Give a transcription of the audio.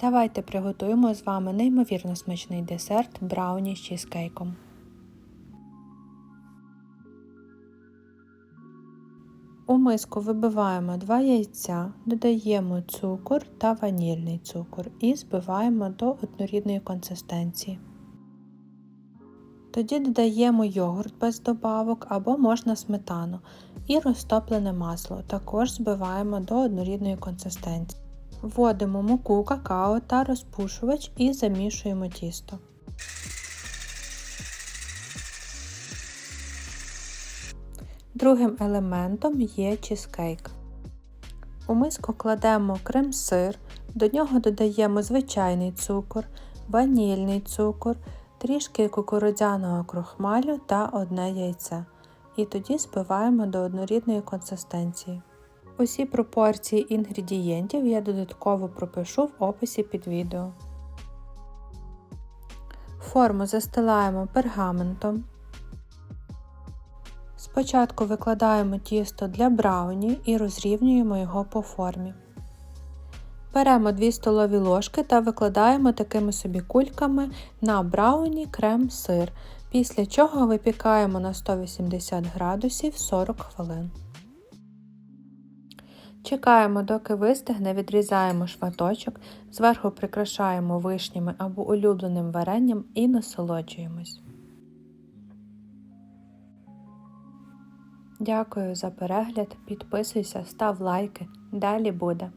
Давайте приготуємо з вами неймовірно смачний десерт брауні з чізкейком. У миску вибиваємо 2 яйця, додаємо цукор та ванільний цукор і збиваємо до однорідної консистенції. Тоді додаємо йогурт без добавок або можна сметану і розтоплене масло, також збиваємо до однорідної консистенції. Вводимо муку, какао та розпушувач і замішуємо тісто. Другим елементом є чизкейк. У миску кладемо крем-сир, до нього додаємо звичайний цукор, ванільний цукор, трішки кукурудзяного крохмалю та одне яйце. І тоді збиваємо до однорідної консистенції. Усі пропорції інгредієнтів я додатково пропишу в описі під відео. Форму застилаємо пергаментом. Спочатку викладаємо тісто для брауні і розрівнюємо його по формі. Беремо 2 столові ложки та викладаємо такими собі кульками на брауні крем-сир, після чого випікаємо на 180 градусів 40 хвилин. Чекаємо, доки вистигне, відрізаємо шматочок, зверху прикрашаємо вишнями або улюбленим варенням і насолоджуємось. Дякую за перегляд, підписуйся, став лайки. Далі буде.